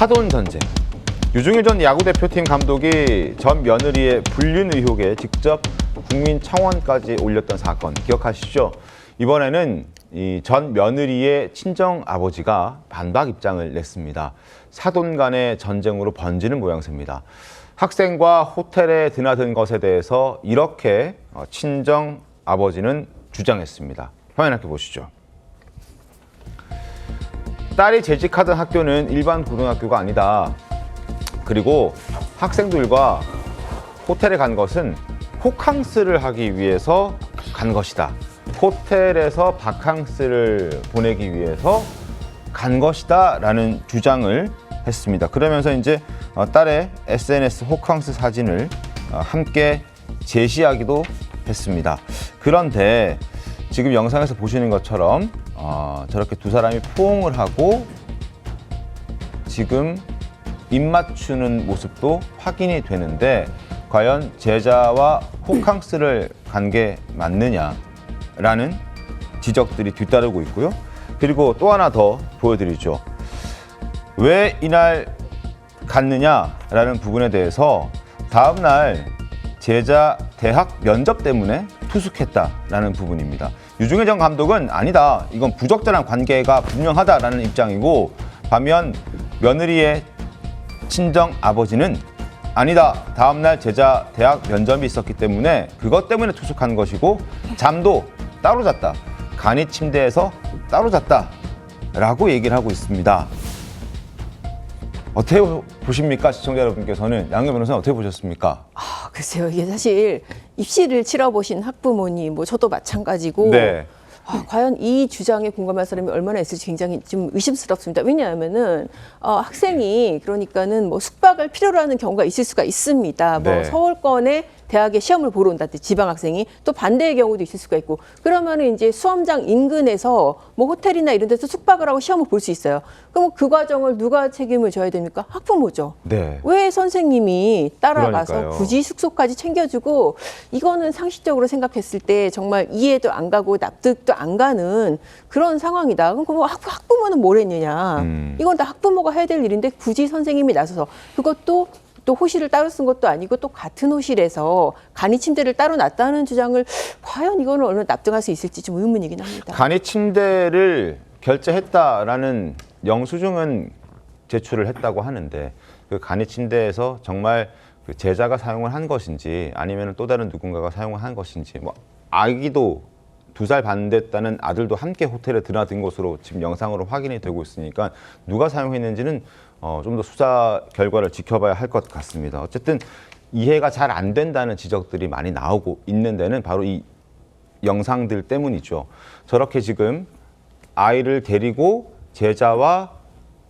사돈 전쟁. 유중일 전 야구 대표팀 감독이 전 며느리의 불륜 의혹에 직접 국민 청원까지 올렸던 사건 기억하시죠? 이번에는 이 전 며느리의 친정 아버지가 반박 입장을 냈습니다. 사돈 간의 전쟁으로 번지는 모양새입니다. 학생과 호텔에 드나든 것에 대해서 이렇게 어, 친정 아버지는 주장했습니다. 화면 함께 보시죠. 딸이 재직하던 학교는 일반 고등학교가 아니다. 그리고 학생들과 호텔에 간 것은 호캉스를 하기 위해서 간 것이다. 호텔에서 바캉스를 보내기 위해서 간 것이다. 라는 주장을 했습니다. 그러면서 이제 어, 딸의 SNS 호캉스 사진을 어, 함께 제시하기도 했습니다. 그런데 지금 영상에서 보시는 것처럼 어, 저렇게 두 사람이 포옹을 하고 지금 입 맞추는 모습도 확인이 되는데 과연 제자와 호캉스를 간 게 맞느냐라는 지적들이 뒤따르고 있고요. 그리고 또 하나 더 보여드리죠. 왜 이날 갔느냐라는 부분에 대해서 다음 날 제자 대학 면접 때문에 투숙했다라는 부분입니다. 유중일 전 감독은 아니다. 이건 부적절한 관계가 분명하다라는 입장이고 반면 며느리의 친정 아버지는 아니다. 다음 날 제자 대학 면접이 있었기 때문에 그것 때문에 투숙한 것이고 잠도 따로 잤다. 간이 침대에서 따로 잤다 라고 얘기를 하고 있습니다. 어떻게 보십니까 시청자 여러분께서는 양현 변호사는 어떻게 보셨습니까? 아, 글쎄요. 이게 사실 입시를 치러보신 학부모님, 뭐 저도 마찬가지고. 네. 아, 과연 이 주장에 공감할 사람이 얼마나 있을지 굉장히 좀 의심스럽습니다. 왜냐하면은 어, 학생이 그러니까는 뭐 숙박을 필요로 하는 경우가 있을 수가 있습니다. 뭐 네. 서울권에 대학에 시험을 보러 온다든지 지방 학생이 또 반대의 경우도 있을 수가 있고 그러면은 이제 수험장 인근에서 뭐 호텔이나 이런 데서 숙박을 하고 시험을 볼 수 있어요. 그럼 그 과정을 누가 책임을 져야 됩니까? 학부모죠. 네. 왜 선생님이 따라가서 그러니까요. 굳이 숙소까지 챙겨주고 이거는 상식적으로 생각했을 때 정말 이해도 안 가고 납득도 안 가는 그런 상황이다. 그럼 학- 학부모는 뭘 했느냐. 음. 이건 다 학부모가 해야 될 일인데 굳이 선생님이 나서서 그것도 또 호실을 따로 쓴 것도 아니고 또 같은 호실에서 간이 침대를 따로 놨다는 주장을 과연 이거는 얼마나 납득할 수 있을지 좀 의문이긴 합니다. 간이 침대를 결제했다라는 영수증은 제출을 했다고 하는데 그 간이 침대에서 정말 그 제자가 사용을 한 것인지 아니면 또 다른 누군가가 사용을 한 것인지 뭐 아기도 두 살 반 됐다는 아들도 함께 호텔에 드나든 것으로 지금 영상으로 확인이 되고 있으니까 누가 사용했는지는 어, 좀 더 수사 결과를 지켜봐야 할 것 같습니다. 어쨌든 이해가 잘 안 된다는 지적들이 많이 나오고 있는 데는 바로 이 영상들 때문이죠. 저렇게 지금 아이를 데리고 제자와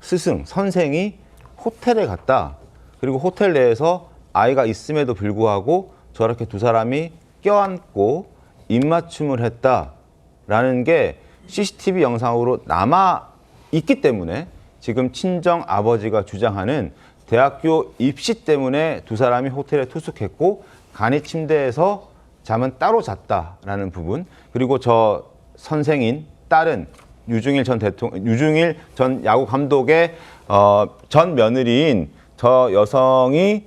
스승, 선생이 호텔에 갔다. 그리고 호텔 내에서 아이가 있음에도 불구하고 저렇게 두 사람이 껴안고 입맞춤을 했다라는 게 CCTV 영상으로 남아 있기 때문에 지금 친정 아버지가 주장하는 대학교 입시 때문에 두 사람이 호텔에 투숙했고 간이 침대에서 잠은 따로 잤다라는 부분 그리고 저 선생인 딸은 유중일 전 대통령 유중일 전 야구 감독의 어, 전 며느리인 저 여성이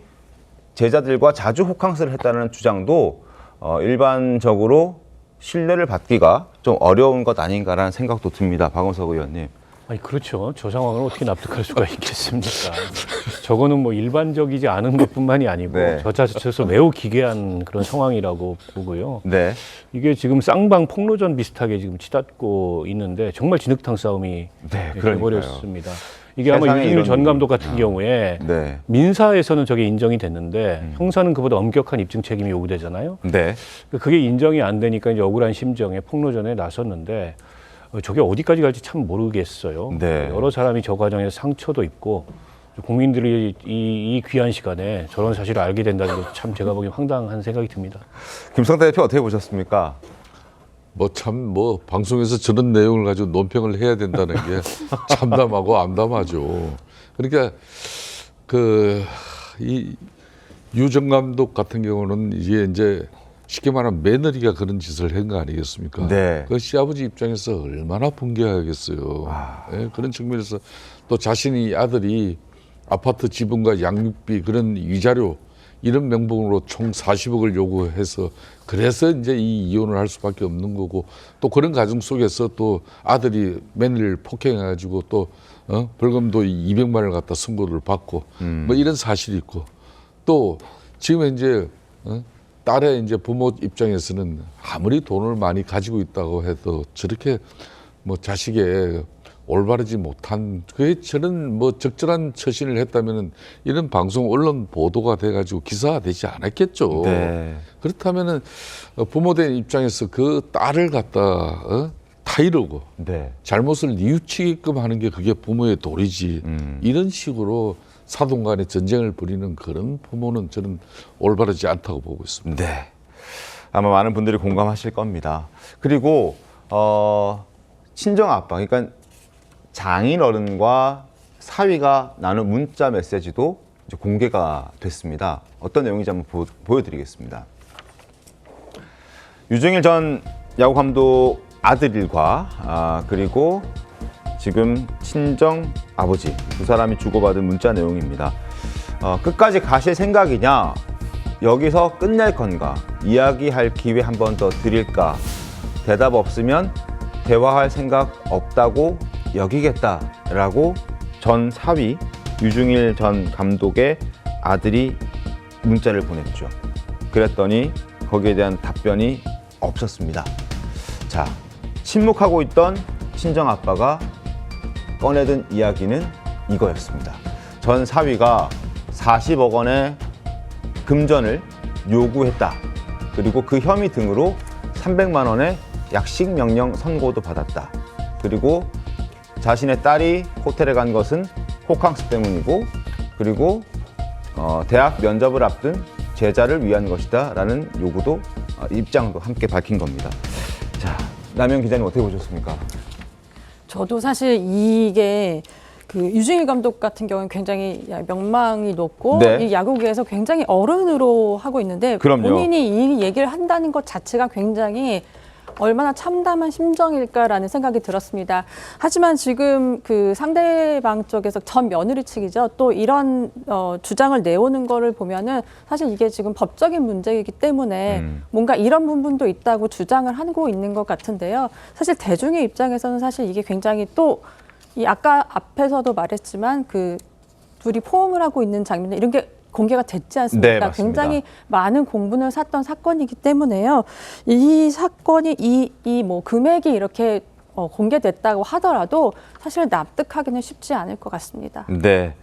제자들과 자주 호캉스를 했다는 주장도 어, 일반적으로 신뢰를 받기가 좀 어려운 것 아닌가라는 생각도 듭니다. 박원석 의원님. 아니 그렇죠. 저 상황을 어떻게 납득할 수가 있겠습니까? 저거는 뭐 일반적이지 않은 것뿐만이 아니고 네. 저 자체에서 매우 기괴한 그런 상황이라고 보고요. 네. 이게 지금 쌍방 폭로전 비슷하게 지금 치닫고 있는데 정말 진흙탕 싸움이 네. 돼버렸습니다. 이게 아마 이런 전 감독 같은 있구나. 경우에 네. 민사에서는 저게 인정이 됐는데 형사는 그보다 엄격한 입증 책임이 요구되잖아요. 네. 그게 인정이 안 되니까 이제 억울한 심정에 폭로전에 나섰는데 어, 저게 어디까지 갈지 참 모르겠어요. 네. 여러 사람이 저 과정에서 상처도 있고 국민들이 이, 이 귀한 시간에 저런 사실을 알게 된다는 게 참 제가 보기엔 황당한 생각이 듭니다. 김성태 대표 어떻게 보셨습니까? 뭐참뭐 방송에서 저런 내용을 가지고 논평을 해야 된다는 게 참담하고 암담하죠. 그러니까 그 이 유정 감독 같은 경우는 이게 이제 쉽게 말하면 며느리가 그런 짓을 한 거 아니겠습니까? 네. 그 시아버지 입장에서 얼마나 분개하겠어요. 예, 그런 측면에서 또 자신이 아들이 아파트 지분과 양육비 그런 위자료 이런 명목으로 총 40억을 요구해서 그래서 이제 이 이혼을 할 수밖에 없는 거고 또 그런 가정 속에서 또 아들이 며느리를 폭행해가지고 또 어? 벌금도 200만을 갖다 선고를 받고 뭐 이런 사실이 있고 또 지금 이제 어? 딸의 이제 부모 입장에서는 아무리 돈을 많이 가지고 있다고 해도 저렇게 뭐 자식의 올바르지 못한 그게 저런 뭐 적절한 처신을 했다면은 이런 방송 언론 보도가 돼가지고 기사화되지 않았겠죠. 네. 그렇다면은 어, 부모된 입장에서 그 딸을 갖다 어? 타이르고 네. 잘못을 뉘우치게끔 하는 게 그게 부모의 도리지. 음. 이런 식으로 사돈 간에 전쟁을 벌이는 그런 부모는 저는 올바르지 않다고 보고 있습니다. 네. 아마 많은 분들이 공감하실 겁니다. 그리고 어, 친정 아빠, 그러니까 장인 어른과 사위가 나눈 문자 메시지도 이제 공개가 됐습니다. 어떤 내용인지 한번 보, 보여드리겠습니다. 유정일 전 야구 감독 아들 일과 아, 그리고 지금 친정 아버지 두 사람이 주고받은 문자 내용입니다. 어, 끝까지 가실 생각이냐? 여기서 끝낼 건가? 이야기할 기회 한 번 더 드릴까? 대답 없으면 대화할 생각 없다고 여기겠다라고 전 사위 유중일 전 감독의 아들이 문자를 보냈죠. 그랬더니 거기에 대한 답변이 없었습니다. 자, 침묵하고 있던 친정 아빠가 꺼내든 이야기는 이거였습니다. 전 사위가 40억 원의 금전을 요구했다. 그리고 그 혐의 등으로 300만 원의 약식 명령 선고도 받았다. 그리고 자신의 딸이 호텔에 간 것은 호캉스 때문이고 그리고 어, 대학 면접을 앞둔 제자를 위한 것이다 라는 요구도 어, 입장도 함께 밝힌 겁니다. 자, 남현 기자님 어떻게 보셨습니까? 저도 사실 이게 그 유중일 감독 같은 경우는 굉장히 명망이 높고 네. 이 야구계에서 굉장히 어른으로 하고 있는데 그럼요. 본인이 이 얘기를 한다는 것 자체가 굉장히 얼마나 참담한 심정일까라는 생각이 들었습니다. 하지만 지금 그 상대방 쪽에서 전 며느리 측이죠. 또 이런 어, 주장을 내오는 거를 보면은 사실 이게 지금 법적인 문제이기 때문에 음. 뭔가 이런 부분도 있다고 주장을 하고 있는 것 같은데요. 사실 대중의 입장에서는 사실 이게 굉장히 또 이 아까 앞에서도 말했지만 그 둘이 포옹을 하고 있는 장면 이런 게 공개가 됐지 않습니까? 네. 굉장히 많은 공분을 샀던 사건이기 때문에요. 이 사건이 이 이 뭐 금액이 이렇게 어, 공개됐다고 하더라도 사실 납득하기는 쉽지 않을 것 같습니다. 네.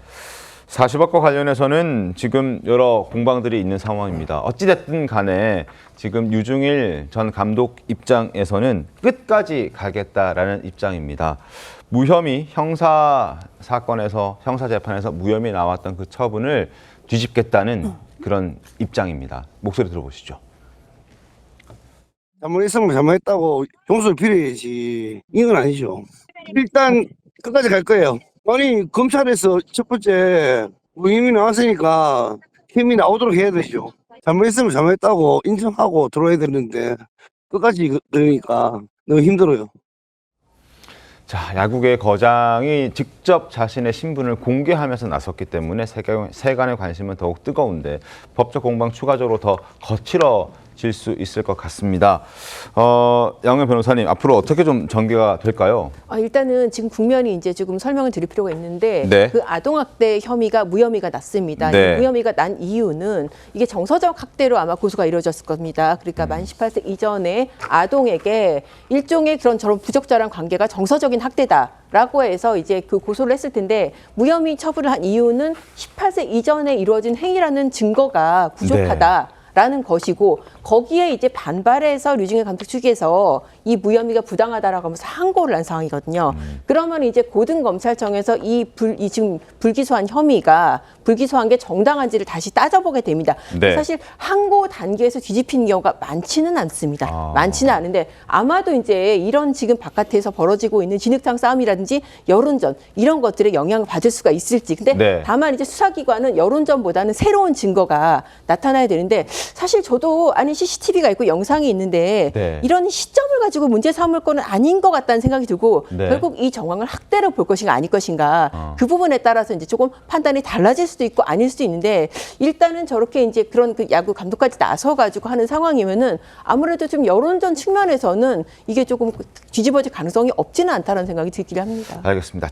40억과 관련해서는 지금 여러 공방들이 있는 상황입니다. 어찌됐든 간에 지금 유중일 전 감독 입장에서는 끝까지 가겠다라는 입장입니다. 무혐의 형사 사건에서 형사 재판에서 무혐의 나왔던 그 처분을 뒤집겠다는 그런 입장입니다. 목소리 들어보시죠. 잘못했으면 잘못했다고 용서를 빌어야지. 이건 아니죠. 일단 끝까지 갈 거예요. 아니 검찰에서 첫 번째 무혐의 나왔으니까 힘이 나오도록 해야 되죠. 잘못했으면 잘못했다고 인정하고 들어야 되는데 끝까지 그러니까 너무 힘들어요. 자, 야구계 거장이 직접 자신의 신분을 공개하면서 나섰기 때문에 세간- 세간의 관심은 더욱 뜨거운데 법적 공방 추가적으로 더 거칠어 질 수 있을 것 같습니다. 어, 양현 변호사님 앞으로 어떻게 좀 전개가 될까요? 아, 일단은 지금 국면이 이제 조금 설명을 드릴 필요가 있는데 네. 그 아동학대 혐의가 무혐의가 났습니다. 네. 이 무혐의가 난 이유는 이게 정서적 학대로 아마 고소가 이루어졌을 겁니다. 그러니까 만 18세 이전에 아동에게 일종의 그런 저런 부적절한 관계가 정서적인 학대다 라고 해서 이제 그 고소를 했을 텐데 무혐의 처분을 한 이유는 18세 이전에 이루어진 행위라는 증거가 부족하다. 라는 것이고 거기에 이제 반발해서 류중일 감독 측에서 이 무혐의가 부당하다라고 하면서 항고를 한 상황이거든요. 그러면 이제 고등 검찰청에서 이 불 이 지금 불기소한 혐의가 불기소한 게 정당한지를 다시 따져보게 됩니다. 네. 사실 항고 단계에서 뒤집히는 경우가 많지는 않습니다. 아. 많지는 않은데 아마도 이제 이런 지금 바깥에서 벌어지고 있는 진흙탕 싸움이라든지 여론전 이런 것들에 영향을 받을 수가 있을지. 근데 네. 다만 이제 수사기관은 여론전보다는 새로운 증거가 나타나야 되는데 사실 저도 아니 많은 CCTV가 있고 영상이 있는데 네. 이런 시점을 가지고 문제 삼을 거는 아닌 것 같다는 생각이 들고 네. 결국 이 정황을 학대로 볼 것인가 아닐 것인가 어. 그 부분에 따라서 이제 조금 판단이 달라질 수도 있고 아닐 수도 있는데 일단은 저렇게 이제 그런 그 야구 감독까지 나서 가지고 하는 상황이면은 아무래도 좀 여론전 측면에서는 이게 조금 뒤집어질 가능성이 없지는 않다는 생각이 들긴 합니다. 알겠습니다.